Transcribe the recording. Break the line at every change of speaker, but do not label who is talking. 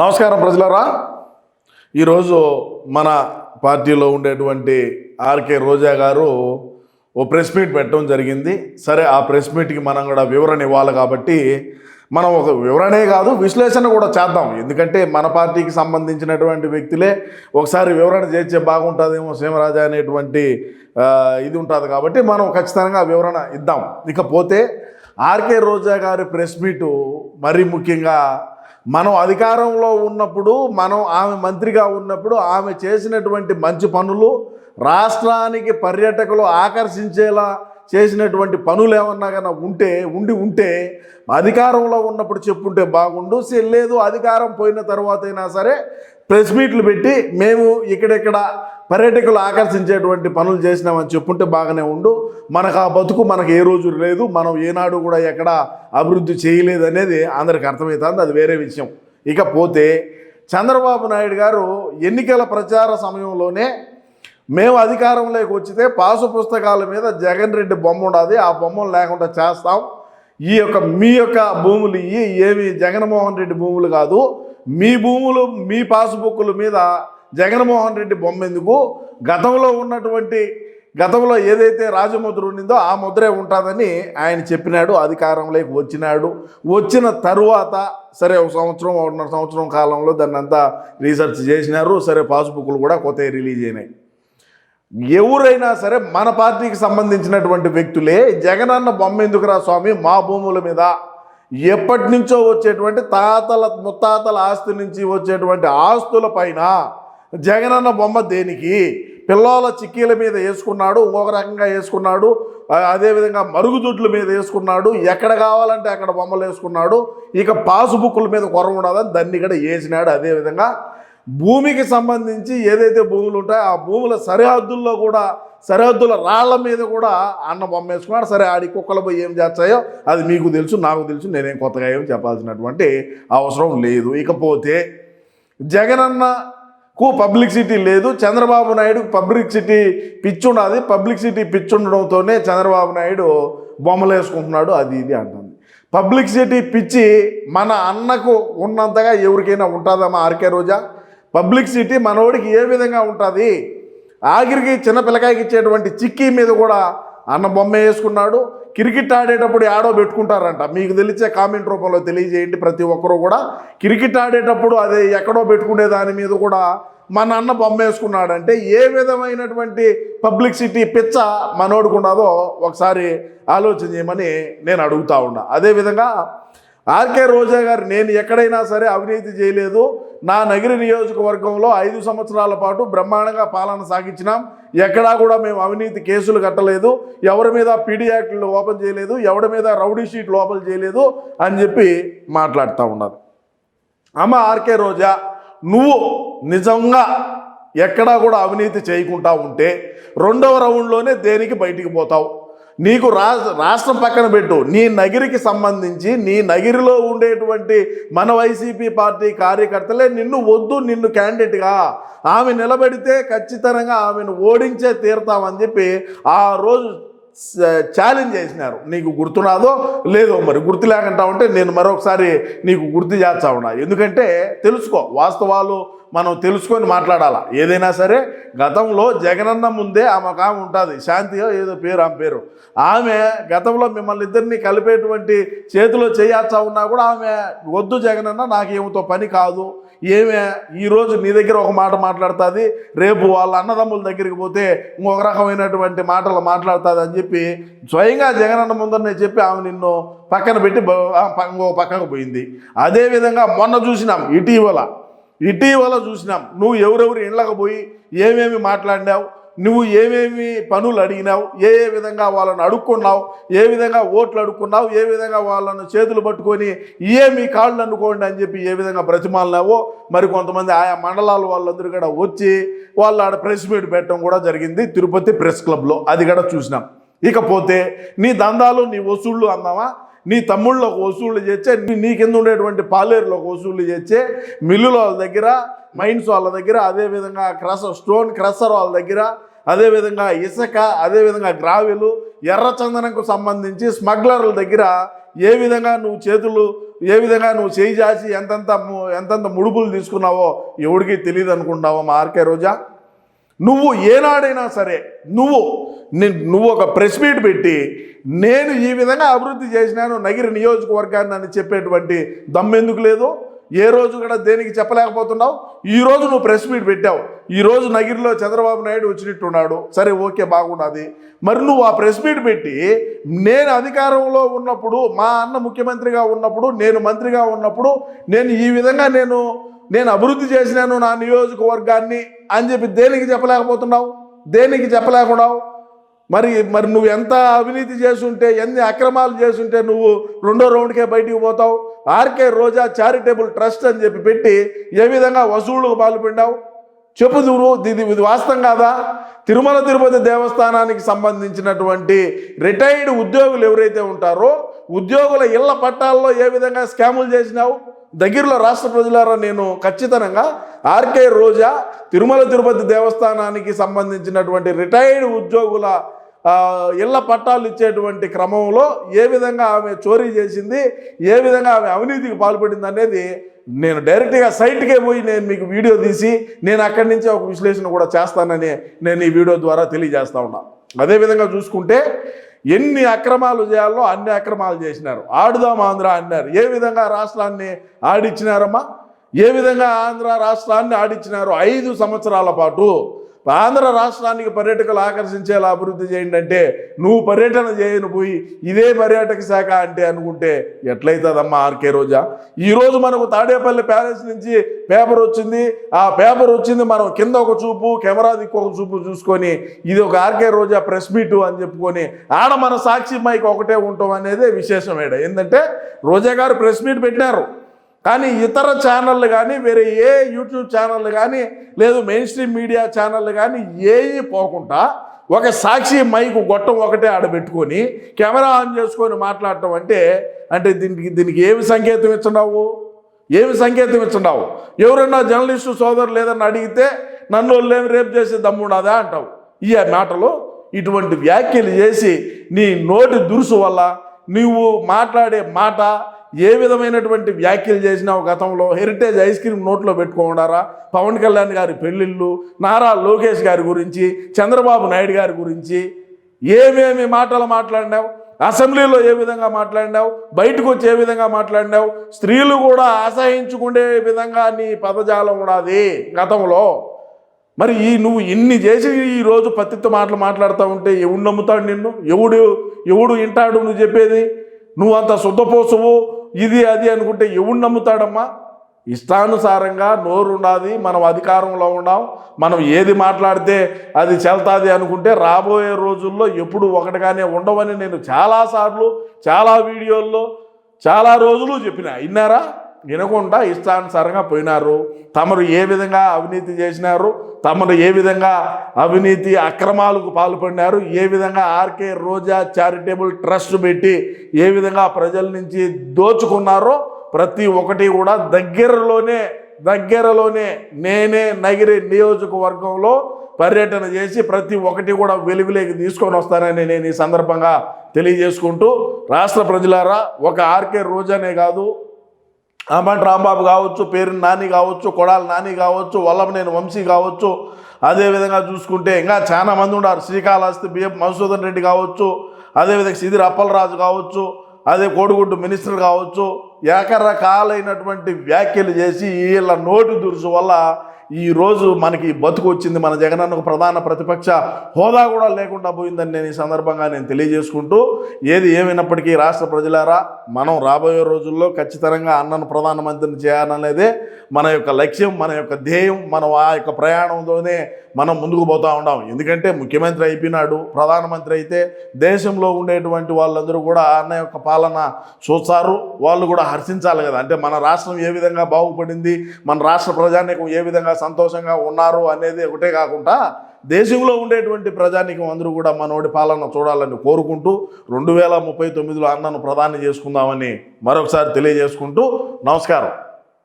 నమస్కారం ప్రజలరా. ఈరోజు మన పార్టీలో ఉండేటువంటి ఆర్కే రోజా గారు ఓ ప్రెస్ మీట్ పెట్టడం జరిగింది. సరే ఆ ప్రెస్ మీట్కి మనం కూడా వివరణ ఇవ్వాలి కాబట్టి మనం ఒక వివరణే కాదు విశ్లేషణ కూడా చేద్దాం. ఎందుకంటే మన పార్టీకి సంబంధించినటువంటి వ్యక్తులే ఒకసారి వివరణ చేస్తే బాగుంటుందేమో సీమరాజా అనేటువంటి ఇది ఉంటుంది కాబట్టి మనం ఖచ్చితంగా వివరణ ఇద్దాం. ఇకపోతే ఆర్కే రోజా గారి ప్రెస్ మీటు మరీ ముఖ్యంగా మనం అధికారంలో ఉన్నప్పుడు మనం ఆమె మంత్రిగా ఉన్నప్పుడు ఆమె చేసినటువంటి మంచి పనులు రాష్ట్రానికి పర్యటకులు ఆకర్షించేలా చేసినటువంటి పనులు ఏమన్నా కన్నా ఉంటే ఉండి ఉంటే అధికారంలో ఉన్నప్పుడు చెప్పుంటే బాగుండు. సే లేదు అధికారం పోయిన తర్వాత అయినా సరే ప్రెస్ మీట్లు పెట్టి మేము ఇక్కడెక్కడ పర్యాటకులు ఆకర్షించేటువంటి పనులు చేసినామని చెప్పుంటే బాగానే ఉండు. మనకు ఆ బతుకు మనకు ఏ రోజు లేదు మనం ఏనాడు కూడా ఎక్కడ అభివృద్ధి చేయలేదు అనేది అందరికి అర్థమవుతుంది అది వేరే విషయం. ఇకపోతే చంద్రబాబు నాయుడు గారు ఎన్నికల ప్రచార సమయంలోనే మేము అధికారంలోకి వచ్చితే పాసు పుస్తకాల మీద జగన్ రెడ్డి బొమ్మ ఉండదు ఆ బొమ్మను లేకుండా చేస్తాం. ఈ యొక్క మీ యొక్క భూములు ఇవి ఏమి జగన్మోహన్ రెడ్డి భూములు కాదు మీ భూములు మీ పాసుబుక్కుల మీద జగన్మోహన్ రెడ్డి బొమ్మ ఎందుకు గతంలో ఉన్నటువంటి గతంలో ఏదైతే రాజముద్ర ఉండిందో ఆ ముద్రే ఉంటుందని ఆయన చెప్పినాడు అధికారంలోకి వచ్చినాడు. వచ్చిన తరువాత సరే ఒక సంవత్సరం ఒకటిన్నర సంవత్సరం కాలంలో దాన్ని అంతా రీసెర్చ్ చేసినారు సరే పాస్బుక్లు కూడా కొత్తవి రిలీజ్ అయినాయి. ఎవరైనా సరే మన పార్టీకి సంబంధించినటువంటి వ్యక్తులే జగనన్న బొమ్మ ఎందుకురా స్వామి? మా భూముల మీద ఎప్పటి నుంచో వచ్చేటువంటి తాతల ముత్తాతల ఆస్తి నుంచి వచ్చేటువంటి ఆస్తుల పైన జగనన్న బొమ్మ దేనికి? పిల్లల చిక్కీల మీద వేసుకున్నాడు ఇంకొక రకంగా వేసుకున్నాడు అదేవిధంగా మరుగుదొడ్ల మీద వేసుకున్నాడు ఎక్కడ కావాలంటే అక్కడ బొమ్మలు వేసుకున్నాడు ఇక పాసుబుక్కుల మీద కొర ఉండదని దాన్ని కూడా వేసినాడు. అదేవిధంగా భూమికి సంబంధించి ఏదైతే భూములు ఉంటాయో ఆ భూముల సరిహద్దుల్లో కూడా సరిహద్దుల రాళ్ళ మీద కూడా అన్న బొమ్మ వేసుకున్నాడు సరే ఆడి కుక్కలు పోయి ఏం చేస్తాయో అది మీకు తెలుసు నాకు తెలుసు నేనేం కొత్తగా ఏం చెప్పాల్సినటువంటి అవసరం లేదు. ఇకపోతే జగనన్నకు పబ్లిసిటీ లేదు చంద్రబాబు నాయుడు పబ్లిసిటీ పిచ్చి ఉన్నది పబ్లిసిటీ పిచ్చి ఉండడంతోనే చంద్రబాబు నాయుడు బొమ్మలు వేసుకుంటున్నాడు అది ఇది అంటుంది. పబ్లిసిటీ పిచ్చి మన అన్నకు ఉన్నంతగా ఎవరికైనా ఉంటుందమ్మా ఆర్కే రోజా? పబ్లిసిటీ మనోడికి ఏ విధంగా ఉంటుంది? ఆఖరికి చిన్న పిల్లకాయకి ఇచ్చేటువంటి చిక్కీ మీద కూడా అన్న బొమ్మ వేసుకున్నాడు. క్రికెట్ ఆడేటప్పుడు ఆడో పెట్టుకుంటారంట. మీకు తెలిసే కామెంట్ రూపంలో తెలియజేయండి ప్రతి ఒక్కరూ కూడా. క్రికెట్ ఆడేటప్పుడు అది ఎక్కడో పెట్టుకునే దాని మీద కూడా మన అన్న బొమ్మ వేసుకున్నాడంటే ఏ విధమైనటువంటి పబ్లిసిటీ పిచ్చ మనోడికి ఉన్నదో ఒకసారి ఆలోచన చేయమని నేను అడుగుతా ఉన్నా. అదేవిధంగా ఆర్కే రోజా గారు నేను ఎక్కడైనా సరే అవినీతి చేయలేదు. నా నగిరి నియోజకవర్గంలో ఐదు సంవత్సరాల పాటు బ్రహ్మాండంగా పాలన సాగించినాం. ఎక్కడా కూడా మేము అవినీతి కేసులు కట్టలేదు. ఎవరి మీద పీడీ యాక్ట్లు ఓపెన్ చేయలేదు. ఎవరి మీద రౌడీ షీట్లు ఓపెన్ చేయలేదు అని చెప్పి మాట్లాడుతూ ఉన్నారు. అమ్మ ఆర్కే రోజా నువ్వు నిజంగా ఎక్కడా కూడా అవినీతి చేయకుండా ఉంటే రెండవ రౌండ్లోనే దేనికి బయటికి పోతావు? నీకు రా రాష్ట్రం పక్కన పెట్టు. నీ నగిరికి సంబంధించి నీ నగిరిలో ఉండేటువంటి మన వైసీపీ పార్టీ కార్యకర్తలే నిన్ను వద్దు నిన్ను క్యాండిడేట్గా ఆమె నిలబెడితే ఖచ్చితంగా ఆమెను ఓడించే తీరుతామని చెప్పి ఆ రోజు ఛాలెంజ్ చేసినారు. నీకు గుర్తురాదో లేదో మరి గుర్తు లేకుండా ఉంటే నేను మరొకసారి నీకు గుర్తు చేస్తా ఉన్నా. ఎందుకంటే తెలుసుకో వాస్తవాలు మనం తెలుసుకొని మాట్లాడాలా? ఏదైనా సరే గతంలో జగనన్న ముందే ఆమె ఒక ఆమె ఉంటుంది. శాంతియో ఏదో పేరు ఆమె పేరు. ఆమె గతంలో మిమ్మల్ని ఇద్దరిని కలిపేటువంటి చేతిలో చేయాల్సా ఉన్నా కూడా ఆమె వద్దు జగనన్న నాకు పని కాదు. ఏమే ఈరోజు నీ దగ్గర ఒక మాట మాట్లాడుతుంది. రేపు వాళ్ళ అన్నదమ్ముల దగ్గరికి పోతే ఇంకొక రకమైనటువంటి మాటలు మాట్లాడుతుంది అని చెప్పి స్వయంగా జగనన్న ముందరనే చెప్పి ఆమె నిన్ను పక్కన పెట్టి ఇంకో పక్కకు పోయింది. అదేవిధంగా మొన్న చూసినాం ఇటీవల ఇటీవల చూసినాం. నువ్వు ఎవరెవరు ఇండ్లకు పోయి ఏమేమి మాట్లాడినావు? నువ్వు ఏమేమి పనులు అడిగినావు? ఏ ఏ విధంగా వాళ్ళను అడుక్కున్నావు? ఏ విధంగా ఓట్లు అడుక్కున్నావు? ఏ విధంగా వాళ్ళను చేతులు పట్టుకొని ఏ మీ కాళ్ళు అనుకోండి అని చెప్పి ఏ విధంగా బ్రతిమాలినావో మరి కొంతమంది ఆయా మండలాల వాళ్ళందరూ కూడా వచ్చి వాళ్ళు ఆడ ప్రెస్ మీట్ పెట్టడం కూడా జరిగింది తిరుపతి ప్రెస్ క్లబ్లో. అది కూడా చూసినాం. ఇకపోతే నీ దందాలు నీ వసూళ్ళు అందామా నీ తమ్ముళ్ళకు వసూళ్ళు చేస్తే నీ నీ కింద ఉండేటువంటి పాలేరులకు వసూళ్ళు చేస్తే మిల్లుల వాళ్ళ దగ్గర మైన్స్ వాళ్ళ దగ్గర అదేవిధంగా క్రస స్టోన్ క్రషర్ వాళ్ళ దగ్గర అదేవిధంగా ఇసుక అదేవిధంగా గ్రావెలు ఎర్రచందనంకు సంబంధించి స్మగ్లర్ల దగ్గర ఏ విధంగా నువ్వు చేతులు ఏ విధంగా నువ్వు చేయి చాచి ఎంతెంత ము- ఎంతెంత ముడుపులు తీసుకున్నావో ఎవడికి తెలియదు అనుకుంటావో మా ఆర్కే రోజా? నువ్వు ఏనాడైనా సరే నువ్వు నువ్వు ఒక ప్రెస్ మీట్ పెట్టి నేను ఈ విధంగా అభివృద్ధి చేసినాను నగిరి నియోజకవర్గాన్ని అని చెప్పేటువంటి దమ్మెందుకు లేదు. ఏ రోజు కూడా దేనికి చెప్పలేకపోతున్నావు? ఈ రోజు నువ్వు ప్రెస్ మీట్ పెట్టావు. ఈరోజు నగిరిలో చంద్రబాబు నాయుడు వచ్చినట్టున్నాడు. సరే ఓకే బాగున్నది. మరి నువ్వు ఆ ప్రెస్ మీట్ పెట్టి నేను అధికారంలో ఉన్నప్పుడు మా అన్న ముఖ్యమంత్రిగా ఉన్నప్పుడు నేను మంత్రిగా ఉన్నప్పుడు నేను ఈ విధంగా నేను నేను అభివృద్ధి చేసినాను నా నియోజకవర్గాన్ని అని చెప్పి దేనికి చెప్పలేకపోతున్నావు? దేనికి చెప్పలేకున్నావు? మరి మరి నువ్వు ఎంత అవినీతి చేసుంటే ఎన్ని అక్రమాలు చేసుంటే నువ్వు రెండో రౌండ్కే బయటికి పోతావు? ఆర్కే రోజా చారిటబుల్ ట్రస్ట్ అని చెప్పి పెట్టి ఏ విధంగా వసూళ్ళకు పాల్పడ్డావు చెప్పు నువ్వు. ఇది ఇది వాస్తవం కాదా? తిరుమల తిరుపతి దేవస్థానానికి సంబంధించినటువంటి రిటైర్డ్ ఉద్యోగులు ఎవరైతే ఉంటారో ఉద్యోగుల ఇళ్ళ పట్టాల్లో ఏ విధంగా స్కాములు చేసినావు? దగ్గరలో రాష్ట్ర ప్రజలారా నేను ఖచ్చితంగా ఆర్కే రోజా తిరుమల తిరుపతి దేవస్థానానికి సంబంధించినటువంటి రిటైర్డ్ ఉద్యోగుల ఇళ్ళ ఇళ్ళ పట్టాలు ఇచ్చేటువంటి క్రమంలో ఏ విధంగా ఆమె చోరీ చేసింది ఏ విధంగా ఆమె అవినీతికి పాల్పడింది అనేది నేను డైరెక్ట్గా సైట్కే పోయి నేను మీకు వీడియో తీసి నేను అక్కడి నుంచి ఒక విశ్లేషణ కూడా చేస్తానని నేను ఈ వీడియో ద్వారా తెలియజేస్తా ఉన్నా. అదేవిధంగా చూసుకుంటే ఎన్ని అక్రమాలు చేయాలో అన్ని అక్రమాలు చేసినారు. ఆడుదాం ఆంధ్ర అన్నారు. ఏ విధంగా రాష్ట్రాన్ని ఆడిచ్చినారమ్మా? ఏ విధంగా ఆంధ్ర రాష్ట్రాన్ని ఆడిచ్చినారు? ఐదు సంవత్సరాల పాటు ఆంధ్ర రాష్ట్రానికి పర్యాటకులు ఆకర్షించేలా అభివృద్ధి చేయండి అంటే నువ్వు పర్యటన చేయను పోయి ఇదే పర్యాటక శాఖ అంటే అనుకుంటే ఎట్లయితుందమ్మా ఆర్కే రోజా? ఈరోజు మనకు తాడేపల్లి ప్యాలెస్ నుంచి పేపర్ వచ్చింది. ఆ పేపర్ వచ్చింది మనం కింద ఒక చూపు కెమెరా దిక్కు ఒక చూపు చూసుకొని ఇది ఒక ఆర్కే రోజా ప్రెస్ మీటు అని చెప్పుకొని ఆడ మన సాక్షి మైకి ఒకటే ఉంటాం అనేది విశేషమేడ ఏంటంటే రోజా గారు ప్రెస్ మీట్ పెట్టినారు. కానీ ఇతర ఛానళ్ళు కానీ వేరే ఏ యూట్యూబ్ ఛానళ్ళు కానీ లేదు మెయిన్ స్ట్రీమ్ మీడియా ఛానళ్ళు కానీ ఏవి పోకుండా ఒక సాక్షి మైకు గొట్టం ఒకటే ఆడబెట్టుకొని కెమెరా ఆన్ చేసుకొని మాట్లాడటం అంటే అంటే దీనికి దీనికి ఏమి సంకేతం ఇచ్చున్నావు ఏమి సంకేతం ఇచ్చున్నావు ఎవరన్నా జర్నలిస్టు సోదరులు లేదని అడిగితే నన్ను ఏమి రేపు చేసే దమ్ముండదా అంటావు? ఈ మాటలు ఇటువంటి వ్యాఖ్యలు చేసి నీ నోటి దురుసు వల్ల నీవు మాట్లాడే మాట ఏ విధమైనటువంటి వ్యాఖ్యలు చేసినావు గతంలో హెరిటేజ్ ఐస్ క్రీమ్ నోట్లో పెట్టుకోండారా పవన్ కళ్యాణ్ గారి పెళ్ళిళ్ళు నారా లోకేష్ గారి గురించి చంద్రబాబు నాయుడు గారి గురించి ఏమేమి మాటలు మాట్లాడినావు? అసెంబ్లీలో ఏ విధంగా మాట్లాడినావు? బయటకు వచ్చి ఏ విధంగా మాట్లాడినావు? స్త్రీలు కూడా అసహించుకునే విధంగా నీ పదజాలం ఉన్నది గతంలో. మరి ఈ నువ్వు ఇన్ని చేసి ఈరోజు పత్తితో మాటలు మాట్లాడుతూ ఉంటే ఎవడు నమ్ముతాడు నిన్ను? ఎవడు ఎవడు వింటాడు నువ్వు చెప్పేది? నువ్వు అంత శుద్ధపోసవు ఇది అది అనుకుంటే ఎవడు నమ్ముతాడమ్మా? ఇష్టానుసారంగా నోరుండాది మనం అధికారంలో ఉన్నాం మనం ఏది మాట్లాడితే అది చెల్తాది అనుకుంటే రాబోయే రోజుల్లో ఎప్పుడు ఒకటిగానే ఉండవని నేను చాలాసార్లు చాలా వీడియోల్లో చాలా రోజులు చెప్పిన. విన్నారా? వినకుండా ఇష్టానుసారంగా పోయినారు. తమరు ఏ విధంగా అవినీతి చేసినారు? తమరు ఏ విధంగా అవినీతి అక్రమాలకు పాల్పడినారు? ఏ విధంగా ఆర్కే రోజా చారిటబుల్ ట్రస్ట్ పెట్టి ఏ విధంగా ప్రజల నుంచి దోచుకున్నారో ప్రతి ఒక్కటి కూడా దగ్గరలోనే దగ్గరలోనే నేనే నగిరి నియోజకవర్గంలో పర్యటన చేసి ప్రతి ఒక్కటి కూడా వెలుగులోకి తీసుకొని వస్తానని నేను ఈ సందర్భంగా తెలియజేసుకుంటూ రాష్ట్ర ప్రజలారా ఒక ఆర్కే రోజానే కాదు ఆమంట రాంబాబు కావచ్చు పేరు నాని కావచ్చు కొడాలి నాని కావచ్చు వల్లభనేని వంశీ కావచ్చు అదేవిధంగా చూసుకుంటే ఇంకా చాలా మంది ఉన్నారు. శ్రీకాళహస్తి బిఎం మధుసూదన్ రెడ్డి కావచ్చు అదేవిధంగా సిదిరి అప్పలరాజు కావచ్చు అదే కోడిగుడ్డు మినిస్టర్ కావచ్చు ఏకరకాలైనటువంటి వ్యాఖ్యలు చేసి వీళ్ళ నోటి దురుసు వల్ల ఈరోజు మనకి బతుకు వచ్చింది. మన జగనన్నకు ప్రధాన ప్రతిపక్ష హోదా కూడా లేకుండా పోయిందని నేను ఈ సందర్భంగా నేను తెలియజేసుకుంటూ ఏది ఏమైనప్పటికీ రాష్ట్ర ప్రజలారా మనం రాబోయే రోజుల్లో ఖచ్చితంగా అన్నను ప్రధానమంత్రిని చేయాలనేదే మన యొక్క లక్ష్యం మన యొక్క ధ్యేయం మనం ఆ యొక్క ప్రయాణంతోనే మనం ముందుకు పోతా ఉన్నాం ఎందుకంటే ముఖ్యమంత్రి అయిపోయినాడు ప్రధానమంత్రి అయితే దేశంలో ఉండేటువంటి వాళ్ళందరూ కూడా అన్న యొక్క పాలన చూస్తారు. వాళ్ళు కూడా హర్షించాలి కదా. అంటే మన రాష్ట్రం ఏ విధంగా బాగుపడింది మన రాష్ట్ర ప్రజానికం ఏ విధంగా సంతోషంగా ఉన్నారు అనేది ఒకటే కాకుండా దేశంలో ఉండేటువంటి ప్రజానికం అందరూ కూడా మనోడి పాలన చూడాలని కోరుకుంటూ రెండు వేల ముప్పై తొమ్మిదిలో అన్నను ప్రధాని చేసుకుందామని మరొకసారి తెలియజేసుకుంటూ నమస్కారం.